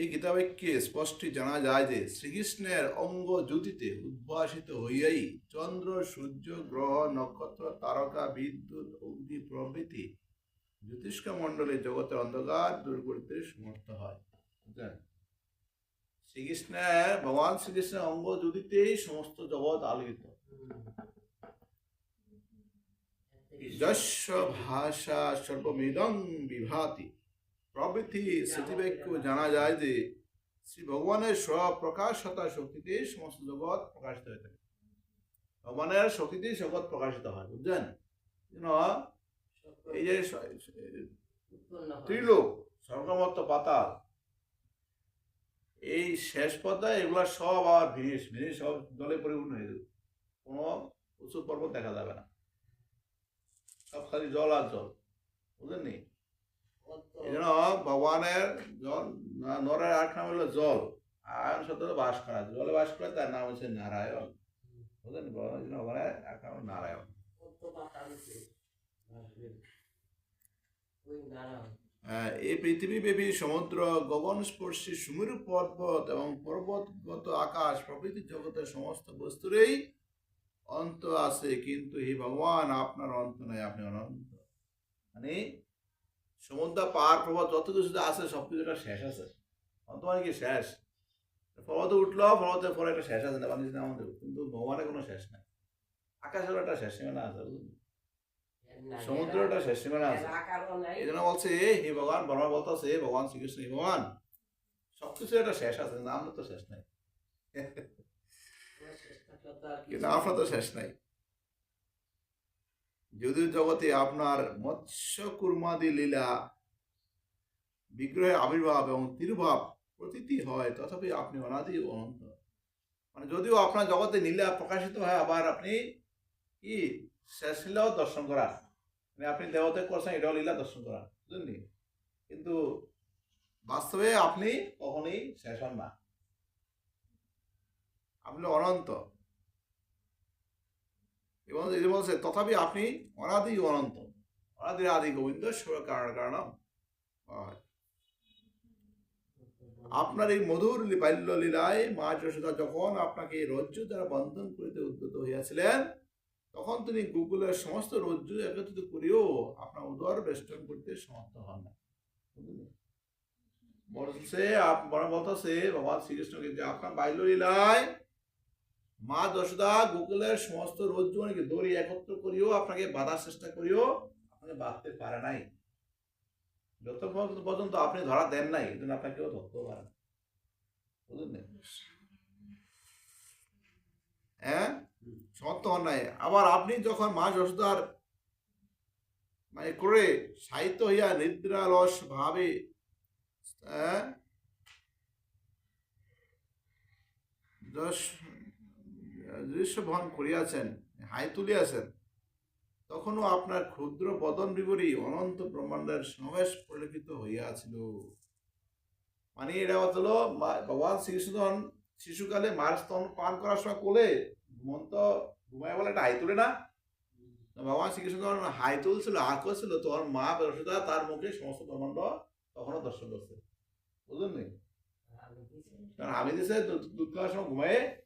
এই গীতাবাক্যে স্পষ্ট জানা যায় যে শ্রীকৃষ্ণের অঙ্গ জ্যোতিতে উদ্ভাসিত হইয়াই চন্দ্র, সূর্য, গ্রহ, নক্ষত্র, তারকা, বিদ্যুৎ, অগ্নি প্রভৃতি জ্যোতিষ্ক মণ্ডলে জগতের অন্ধকার দূর করতে সমর্থ হয়। শ্রীকৃষ্ণের ভগবান শ্রীকৃষ্ণের অঙ্গ জ্যোতিতেই সমস্ত জগৎ আলোকিত। যস্য ভাষা সর্বমিদং বিভাতি। প্রভৃতি স্মৃতিবাক্য জানা যায় যে শ্রী ভগবানের স্বপ্রকাশতা শক্তিতে সমস্ত জগৎ প্রকাশিত হয়ে থাকে। ভগবানের শক্তিতে জগৎ প্রকাশিত হয় বুঝছেন যেন এই যে ত্রিলোক স্বর্গমত্ত পাতাল এই শেষ পর্যায়ে এগুলা সব আর ভিনিস ভিনিস সব জলে পরিপূর্ণ হয়ে যাবে। কোনো উঁচু পর্বত দেখা যাবে না। সব খালি জল আর জল বুঝলেন নি? এই ভগবানের জল নরের আট নাম হলো জল। আয়ন শব্দ বাস করা জলে বাস করে তার নাম হচ্ছে নারায়ণ। বুঝলেন? ভগবানের এক নাম নারায়ণ। আহ, এই পৃথিবীব্যাপী সমুদ্র গগন স্পর্শী সুমেরু পর্বত এবং পর্বতগত আকাশ প্রভৃতি জগতের সমস্ত বস্তুরেই অন্ত আছে। কিন্তু হে ভগবান আপনার অন্ত নাই আপনি অনন্ত। মানে সমুদ্র পার পর্বত যত কিছু আছে সব কিছু একটা শেষ আছে। অন্ত মানে কি শেষ? পর্বতে উঠল পর্বতের পরে একটা শেষ আছে না মানে আমাদের কিন্তু ভগবানের কোনো শেষ নাই। আকাশের একটা শেষ সীমানা আছে? সমুদ্রের একটা শেষ সীমানা আছে। এই জন্য বলছে হে ভগবান বর্মা বলতেছে হে ভগবান শ্রীকৃষ্ণ হে ভগবান। সবকিছু একটা শেষ আছে নাম তো শেষ নাই। কিন্তু আপনার তো শেষ নাই। যদিও জগতে আপনার মৎস্য, কুর্মাদি, লীলা বিগ্রহের আবির্ভাব এবং তিরুভাব প্রতীতি হয়, তথাপি আপনি অনাদি অনন্ত। মানে যদিও আপনার জগতে লীলা প্রকাশিত হয়, আবার আপনি কি শেষ লীলাও দর্শন করা মানে আপনি দেবতা করছেন, এটাও লীলা দর্শন করা বুঝলেন? কিন্তু বাস্তবে আপনি কখনোই শেষ হন না। আপনি অনন্ত। এবং এই বলছে তথাপি আপনি অনাদি অনন্ত অনাদি আদি গোবিন্দ কারণ হয়। আপনার এই মধুর বাল্য লীলায় মা যশোদা যখন আপনাকে রজ্জু দ্বারা বন্ধন করিতে উদ্যত হইয়াছিলেন, তখন তিনি গুগলের সমস্ত রজ্জু একত্রিত করিও আপনার উদর বেষ্টন করতে সমর্থ হন না? বলছে বড় বলতেছে ভগবান শ্রীকৃষ্ণকে যে আপনার বাল্য লীলায় মা যশোদা গুগলের সমস্ত রজ্জু অনেকে দড়ি একত্র করিও, আপনাকে বাঁধার চেষ্টা করিও, আপনাকে বাঁধতে পারে নাই। যত পর্যন্ত- আপনি ধরা দেন নাই, এই জন্য আপনাকে ধরতেও পারে না। বুঝলেন হ্যাঁ? হন নাই আবার আপনি যখন মা যশোদার মানে করে সাহিত্য হইয়া নিদ্রালস ভাবে হ্যাঁ? যশ- দৃশ্যবহন করিয়াছেন হাই তুলিয়াছেন তখনও আপনার ক্ষুদ্র বদন বিবরী অনন্ত ব্রহ্মাণ্ডের সমাবেশ পরিলক্ষিত হইয়াছিল। মানে এটা হলো ভগবান শ্রীকৃষ্ণ শিশুকালে মার স্তন পান করার সময় কোলে ঘুমন্ত ঘুমায় বলে একটা হাই তুলে না? ভগবান শ্রীকৃষ্ণ যখন হাই তুলছিল হাত করছিল তখন মা বসুদা তার মুখে সমস্ত ব্রহ্মাণ্ড তখনও দর্শন করছে। বুঝলেন নি? কারণ আমি দিছে দুধ খাওয়ার সময় ঘুমাই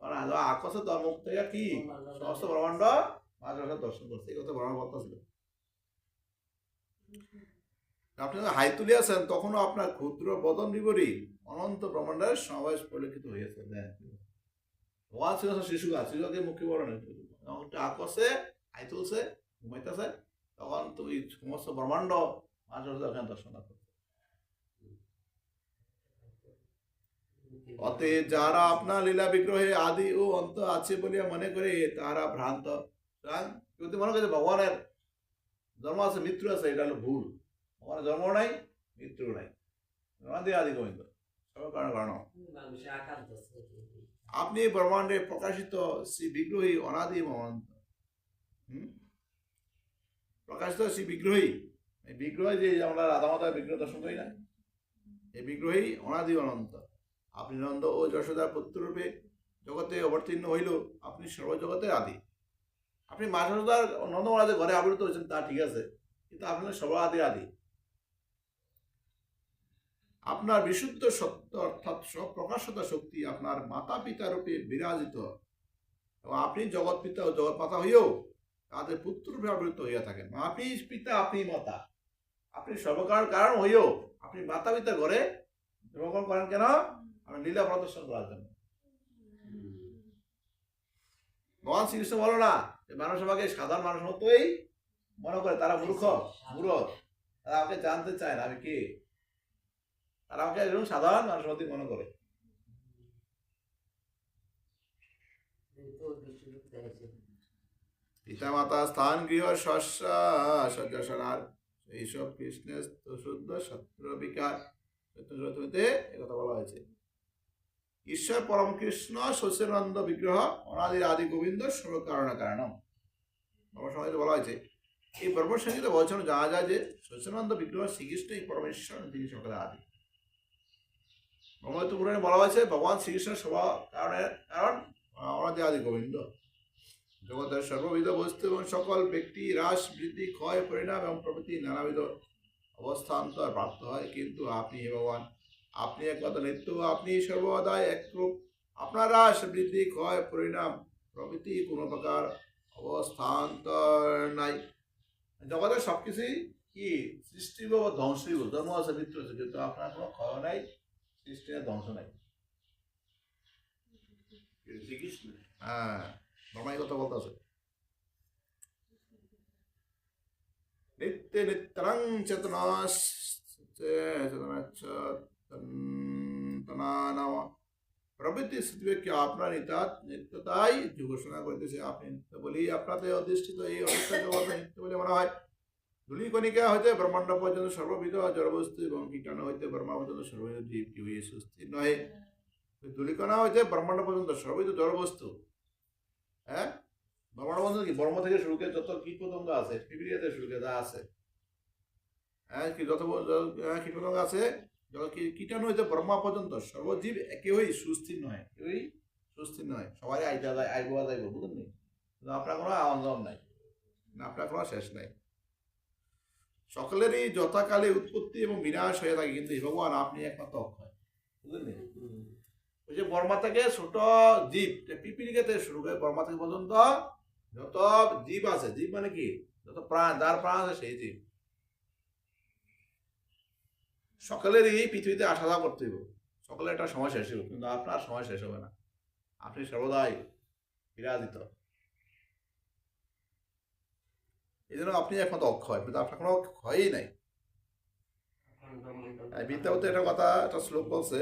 কারণ থেকে কি? সমস্ত ব্রহ্মাণ্ড মা যশোদা দর্শন করছে এই কথা বলতেছিল আপনি হাই তুলিয়াছেন তখনও আপনার ক্ষুদ্র বদন বিবরী অনন্ত ব্রহ্মাণ্ডের সমাবেশ পরিলক্ষিত হয়েছে ভগবান শিশু গাছ শিশুকে মুখে নেই। আকর্ষে হাই তুলছে ঘুমাইতেছে তখন তুমি সমস্ত ব্রহ্মাণ্ড মা যশোদা ওখানে দর্শন করছে অতএব যারা আপনার লীলা বিগ্রহে আদি ও অন্ত আছে বলিয়া মনে করে, তারা ভ্রান্ত। মনে করছে ভগবানের জন্ম আছে, মৃত্যু আছে, এটা হলো ভুল। ভগবানের জন্ম নাই, মৃত্যু নাই। আদি গোবিন্দ। আপনি ব্রহ্মাণ্ডে প্রকাশিত শ্রী বিগ্রহী, অনাদি হুম? প্রকাশিত শ্রী বিগ্রহী। এই বিগ্রহ যে আমরা রাধা মাতার বিগ্রহ দর্শন করি না। এই বিগ্রহী, অনাদি অনন্ত। আপনি নন্দ ও যশোদার পুত্ররূপে জগতে অবতীর্ণ হইল, আপনি সর্বজগতের আদি। আপনি মা যশোদার নন্দ মহারাজের ঘরে আবৃত হয়েছেন, তা ঠিক আছে, কিন্তু আপনি সর্ব আদি আদি। আপনার বিশুদ্ধ সত্য অর্থাৎ স্বপ্রকাশতা শক্তি আপনার মাতা পিতা রূপে বিরাজিত। এবং আপনি জগৎ পিতা ও জগৎ মাতা হইও তাদের পুত্র ব্যবহৃত হইয়া থাকেন। আপনি পিতা, আপনি মাতা। আপনি সর্বকার কারণ হইও আপনি মাতা পিতা ঘরে জন্মগ্রহণ করেন কেন? আপনি লীলা প্রদর্শন করার জন্য। ভগবান শ্রীকৃষ্ণ বলো না যে মানুষ আমাকে সাধারণ মানুষ মতোই মনে করে, তারা মূর্খ মূর্খ। তারা আমাকে জানতে চায় না আমি কে। তারা আমাকে একজন সাধারণ মানুষ মতোই মনে করে। পিতা মাতা স্থান গৃহ শস্য শয্যাসনার এইসব কৃষ্ণের শুদ্ধ সত্র বিকার বলা হয়েছে। ঈশ্বর পরম কৃষ্ণ শস্যানন্দ বিগ্রহ, অনাদি আদি গোবিন্দ সর্ব কারণ ব্রহ্মসংহিতে বলা হয়েছে, এই ব্রহ্মসংহিতে বলছেন জানা যায় যে শস্যানন্দ বিগ্রহ শ্রীকৃষ্ণই পরমেশ্বর, তিনি সকলের আদি। ব্রহ্মত্ব পুরাণে বলা হয়েছে, ভগবান শ্রীকৃষ্ণের স্বভাব কারণের কারণ অনাদি আদি গোবিন্দ। জগতের সর্ববিধ বস্তু এবং সকল ব্যক্তি হ্রাস বৃদ্ধি, ক্ষয়, পরিণাম এবং প্রভৃতি নানাবিধ অবস্থান্তর প্রাপ্ত হয়, কিন্তু আপনি হে ভগবান আপনি একমাত্র নিত্য, আপনি সর্বদাই একরূপ আপনার হ্রাস বৃদ্ধি ক্ষয় পরিণাম প্রভৃতি কোনো প্রকার অবস্থান্তর নাই। জগতের সব কিছুই কি? সৃষ্টি বা ধ্বংসই জন্ম আছে, মৃত্যু আছে, কিন্তু আপনার কোনো ক্ষয় নাই, সৃষ্টি ধ্বংস নাই। হ্যাঁ বাবাই কথা বলতে আছে নিত্য নিত্যরং চেতনা চেতনানম প্রবৃত্তি স্থিতিকে আপনার নিতাত নিত্যতাই ঘোষণা করতেছে আপনি নিত্য বলি আপনাদের অধিষ্ঠিত এই অবস্থা জগৎ নিত্য বলে মনে হয় ধূলিকণিকা হইতে ব্রহ্মাণ্ড পর্যন্ত সর্ববিধ জড়বস্তু এবং কীটাণু হইতে ব্রহ্মা পর্যন্ত সর্ববিধ জীব কি হয়ে সুস্থির নহে ধূলিকণা হইতে ব্রহ্মাণ্ড পর্যন্ত সর্ববিধ জড়বস্তু হ্যাঁ ব্রহ্মাণ্ড পর্যন্ত কি ব্রহ্ম থেকে শুরু করে যত কীট পতঙ্গ আছে পিপিলিয়াতে শুরু করে আছে হ্যাঁ কি যত কীট পতঙ্গ আছে কীটাণু হইতে ব্রহ্মা পর্যন্ত সর্বজীব কেউই সুস্থির নয় কেউই সুস্থির নয় সবাই আইতা যায়, আইব যাইব, বুঝলেন নি? আপনার কোনো আনন্দ নাই আপনার কোনো শেষ নাই। সকলেরই যথাকালে উৎপত্তি এবং বিনাশ হয়ে থাকে, কিন্তু ভগবান, আপনি একমাত্র অক্ষয়, বুঝলেন ওই যে বর্মা থেকে ছোট জীব পিপিলিকা থেকে শুরু করে বর্মা থেকে পর্যন্ত যত জীব আছে, জীব মানে কি? যত প্রাণ, যার প্রাণ আছে সেই জীব। সকলেরই এই পৃথিবীতে আসা যাওয়া করতে হইব। সকলের একটা সময় শেষ হইব, কিন্তু আপনার সময় শেষ হবে না। আপনি সর্বদাই বিরাজিত। এই জন্য আপনি একমাত্র অক্ষয়, কিন্তু আপনার কোনো ক্ষয়ই নাই। বিদ্যাপতি একটা কথা, একটা শ্লোক বলছে,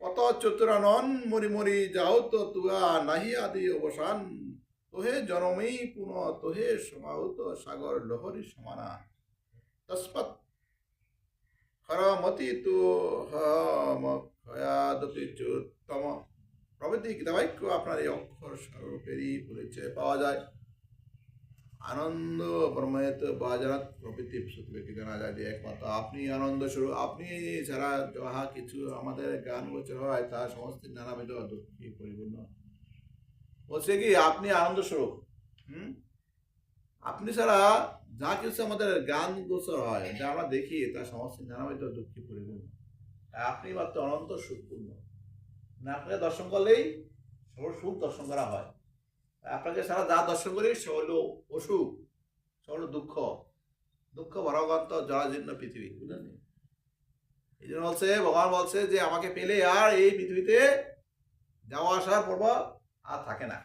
কত চতুরানন মরি মরি যাও তো তুয়া নাহি আদি অবসান। তোহে জনমেই পুন তোহে সমাহুত সাগর লহরি সমানা খরমতি তু হয়াদপি চোত্তম প্রভৃতি গীতাবাক্য আপনার এই অক্ষর স্বরূপেরই পরিচয় পাওয়া যায় আনন্দ ব্রহ্ময়ত বাজারাত প্রভৃতি সত্যি জানা যায় যে একমাত্র আপনি আনন্দ স্বরূপ আপনি ছাড়া যাহা কিছু আমাদের জ্ঞান গোচর হয় তা সমস্ত নানাবিধ দুঃখী পরিপূর্ণ বলছে কি আপনি আনন্দ স্বরূপ হুম আপনি ছাড়া যা কিছু আমাদের গান গোচর হয় যা আমরা দেখি তা সমস্ত নানাবিধ দুঃখী পরিপূর্ণ। আপনি মাত্র অনন্ত সুখপূর্ণ। না, আপনাকে দর্শন করলেই সব সুখ দর্শন করা হয়। আপনাকে সারা যা দর্শন করি, সে হলো অসুখ, সে হলো দুঃখ। দুঃখ ভরাগন্ত জরাজীর্ণ পৃথিবী, বুঝলেন এই জন্য বলছে, ভগবান বলছে যে, আমাকে পেলে আর এই পৃথিবীতে যাওয়া আসার পর্ব আর থাকে না।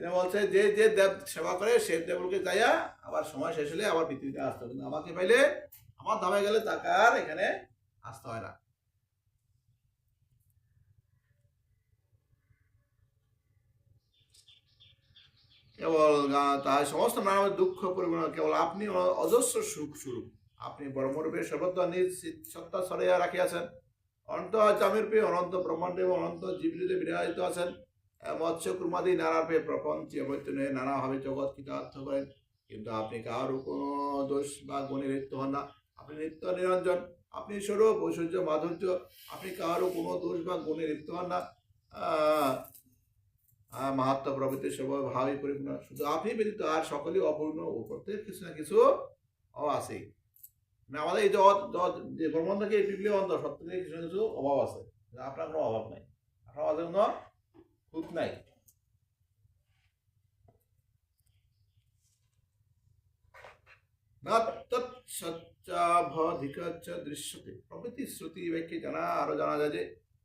জন্য বলছে, যে যে দেব সেবা করে, সে দেবলকে যাইয়া আবার সময় শেষ হলে আবার পৃথিবীতে আসতে হবে। কিন্তু আমাকে পাইলে আমার দামে গেলে তাকে আর এখানে আসতে হয় না। কেবল তার সমস্ত নানা দুঃখ পরিমাণ কেবল আপনি অজস্র সুখ স্বরূপ। আপনি ব্রহ্মরূপে সর্বত্র নিজ সত্তা সরাইয়া রাখিয়াছেন। অনন্ত চামিরূপে অনন্ত ব্রহ্মাণ্ডে এবং অনন্ত জীবনীতে বিরাজিত আছেন। মৎস্য কুর্মাদি নানারূপে প্রপঞ্চে নানাভাবে জগৎ কৃতার্থ করেন। কিন্তু আপনি কারও কোনো দোষ বা গুণে লিপ্ত হন না। আপনি নিত্য নিরঞ্জন, আপনি স্বরূপ ঐশ্বর্য মাধুর্য, আপনি কারও কোনো দোষ বা গুণে লিপ্ত হন না। মাহাত্ম প্রভৃতি সব ভাবে পরিপূর্ণ। শুধু আপনি ব্যতীত আর সকলেই অপূর্ণ ও প্রত্যেক কিছু না কিছু আছে। মানে আমাদের এই জগৎ যে ব্রহ্মাণ্ড থেকে এই পৃথিবী অন্ত সত্য কিছু না কিছু অভাব আছে। আপনার কোনো অভাব নাই। আপনার কোনো খুঁত নাই দৃশ্যতে প্রভৃতি শ্রুতি ব্যাখ্যে জানা আরও জানা যায় যে,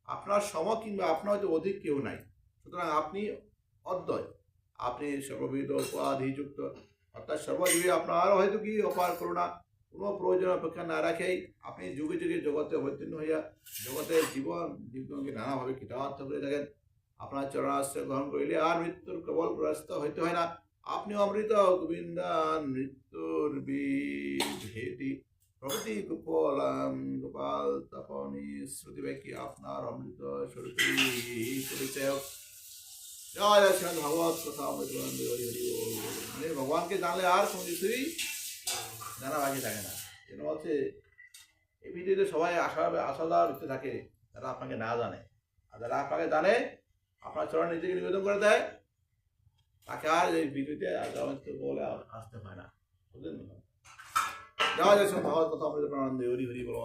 আপনার সম কিংবা আপনার হয়তো অধিক কেউ নাই। সুতরাং আপনি অদ্বয়। আপনি সর্ববিধ উপাধিযুক্ত। অর্থাৎ সর্বজীবী আপনার হয়তো কি অপার করুণা, কোনো প্রয়োজন অপেক্ষা না রাখেই আপনি যুগে যুগে জগতে অবতীর্ণ হইয়া, জগতের জীবন জীবনকে নানাভাবে কীটার্থ করে থাকেন। আপনার চরণাশ্রয় গ্রহণ করিলে আর মৃত্যুর কেবল গ্রস্ত হইতে হয় না। আপনি অমৃত গোবিন্দান মৃত্যুর বিভেদি প্রভৃতি গোপালাম, গোপাল তপনি, শ্রুতি ব্যাকি আপনার অমৃত স্বরূপী পরিচয়। মানে ভগবানকে জানলে আর কোনো কিছুই জানা বাকি থাকে না। কেন বলছে, এই ভিডিওতে সবাই আশা দেওয়ার ভিতরে থাকে, যারা আপনাকে না জানে। আর যারা আপনাকে জানে আপনার চরণ নিজেকে নিবেদন করে দেয়। তাকে আর এই জগৎ বলে আসতে হয় না। বুঝলেন? যাওয়া যাচ্ছে কথা আমাদের হরি হরি বল